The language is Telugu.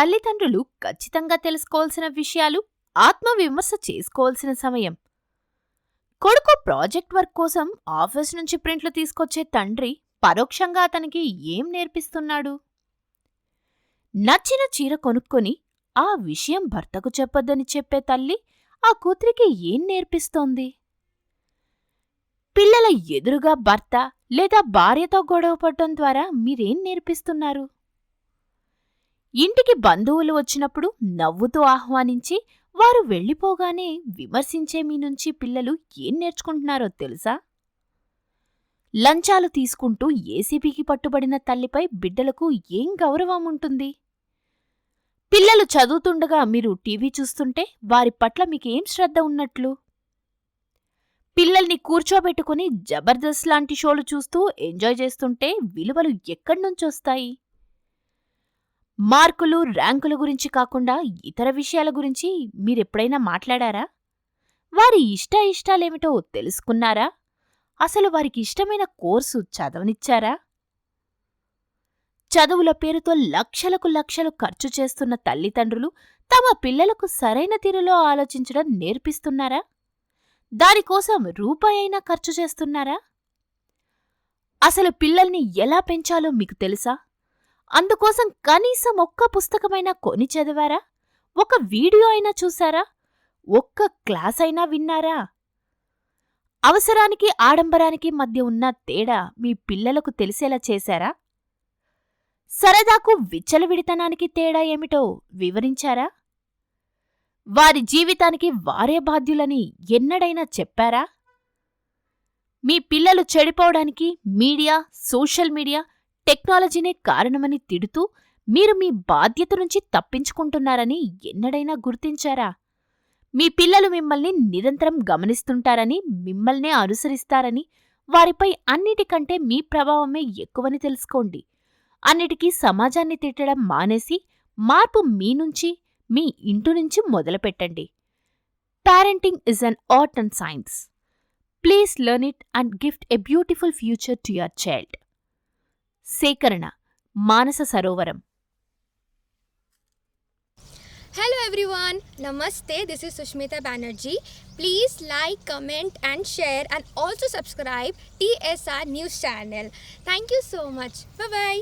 తల్లిదండ్రులు ఖచ్చితంగా తెలుసుకోవాల్సిన విషయాలు ఆత్మవిమర్శ చేసుకోవాల్సిన సమయం. కొడుకు ప్రాజెక్ట్ వర్క్ కోసం ఆఫీస్ నుంచి ప్రింట్లు తీసుకొచ్చే తండ్రి పరోక్షంగా అతనికి ఏం నేర్పిస్తున్నాడు? నచ్చిన చీర కొనుక్కొని ఆ విషయం భర్తకు చెప్పొద్దని చెప్పే తల్లి ఆ కూతురికి ఏం నేర్పిస్తోంది? పిల్లల ఎదురుగా భర్త లేదా భార్యతో గొడవపడటం ద్వారా మీరేం నేర్పిస్తున్నారు? ఇంటికి బంధువులు వచ్చినప్పుడు నవ్వుతూ ఆహ్వానించి వారు వెళ్ళిపోగానే విమర్శించే మీ నుంచి పిల్లలు ఏం నేర్చుకుంటున్నారో తెలుసా? లంచాలు తీసుకుంటూ ఏసీబీకి పట్టుబడిన తల్లిపై బిడ్డలకు ఏం గౌరవం ఉంటుంది? పిల్లలు చదువుతుండగా మీరు టీవీ చూస్తుంటే వారి పట్ల మీకేం శ్రద్ధ ఉన్నట్లు? పిల్లల్ని కూర్చోబెట్టుకుని జబర్దస్త్ లాంటి షోలు చూస్తూ ఎంజాయ్ చేస్తుంటే విలువలు ఎక్కడి నుంచొస్తాయి మార్కులు ర్యాంకుల గురించి కాకుండా ఇతర విషయాల గురించి మీరెప్పుడైనా మాట్లాడారా? వారి ఇష్ట ఇష్టాలేమిటో తెలుసుకున్నారా? అసలు వారికి ఇష్టమైన కోర్సు చదవనిచ్చారా? చదువుల పేరుతో లక్షలకు లక్షలు ఖర్చు చేస్తున్న తల్లిదండ్రులు తమ పిల్లలకు సరైన తీరులో ఆలోచించడం నేర్పిస్తున్నారా? దానికోసం రూపాయైనా ఖర్చు చేస్తున్నారా? అసలు పిల్లల్ని ఎలా పెంచాలో మీకు తెలుసా? అందుకోసం కనీసం ఒక్క పుస్తకమైనా కొని చదివారా? ఒక వీడియో అయినా చూసారా ఒక్క క్లాస్ అయినా విన్నారా? అవసరానికి ఆడంబరానికి మధ్య ఉన్న తేడా మీ పిల్లలకు తెలిసేలా చేశారా? సరదాకు విచ్చలవిడితనానికి తేడా ఏమిటో వివరించారా? వారి జీవితానికి వారే బాధ్యులని ఎన్నడైనా చెప్పారా? మీ పిల్లలు చెడిపోవడానికి మీడియా సోషల్ మీడియా టెక్నాలజీనే కారణమని తిడుతూ మీరు మీ బాధ్యత నుంచి తప్పించుకుంటున్నారని ఎన్నడైనా గుర్తించారా? మీ పిల్లలు మిమ్మల్ని నిరంతరం గమనిస్తుంటారని మిమ్మల్నే అనుసరిస్తారని వారిపై అన్నిటికంటే మీ ప్రభావమే ఎక్కువని తెలుసుకోండి. అన్నిటికీ సమాజాన్ని తిట్టడం మానేసి మార్పు మీ నుంచి మీ ఇంటి నుంచి మొదలుపెట్టండి. Parenting is an art and science please learn it and gift a beautiful future to your child సేకరణ మానస సరోవరం హలో ఎవ్రీవాన్ నమస్తే this is Sushmita Banerjee please like comment and share and also subscribe TSR news channel thank you so much bye